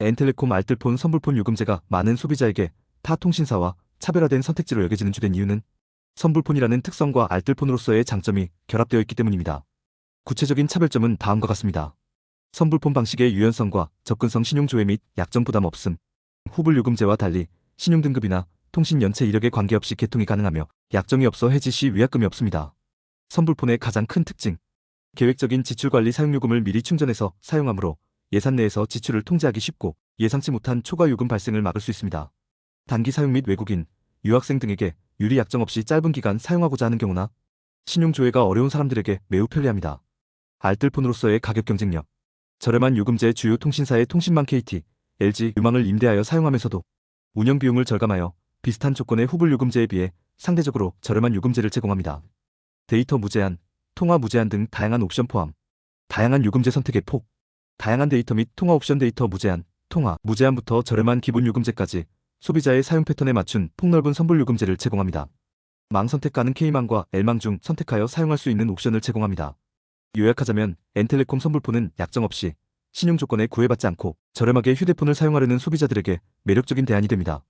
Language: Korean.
엔텔레콤 알뜰폰 선불폰 요금제가 많은 소비자에게 타 통신사와 차별화된 선택지로 여겨지는 주된 이유는 선불폰이라는 특성과 알뜰폰으로서의 장점이 결합되어 있기 때문입니다. 구체적인 차별점은 다음과 같습니다. 선불폰 방식의 유연성과 접근성 신용조회 및 약정 부담 없음, 후불 요금제와 달리 신용등급이나 통신 연체 이력에 관계없이 개통이 가능하며 약정이 없어 해지 시 위약금이 없습니다. 선불폰의 가장 큰 특징, 계획적인 지출관리 사용요금을 미리 충전해서 사용하므로 예산 내에서 지출을 통제하기 쉽고 예상치 못한 초과 요금 발생을 막을 수 있습니다. 단기 사용 및 외국인, 유학생 등에게 유리 약정 없이 짧은 기간 사용하고자 하는 경우나 신용 조회가 어려운 사람들에게 매우 편리합니다. 알뜰폰으로서의 가격 경쟁력, 저렴한 요금제 주요 통신사의 통신망 KT, LG, 유망을 임대하여 사용하면서도 운영 비용을 절감하여 비슷한 조건의 후불 요금제에 비해 상대적으로 저렴한 요금제를 제공합니다. 데이터 무제한, 통화 무제한 등 다양한 옵션 포함, 다양한 요금제 선택의 폭, 다양한 데이터 및 통화 옵션 데이터 무제한, 통화 무제한부터 저렴한 기본 요금제까지 소비자의 사용 패턴에 맞춘 폭넓은 선불 요금제를 제공합니다. 망 선택 가능 K망과 L망 중 선택하여 사용할 수 있는 옵션을 제공합니다. 요약하자면 엔텔레콤 선불폰은 약정 없이 신용 조건에 구애받지 않고 저렴하게 휴대폰을 사용하려는 소비자들에게 매력적인 대안이 됩니다.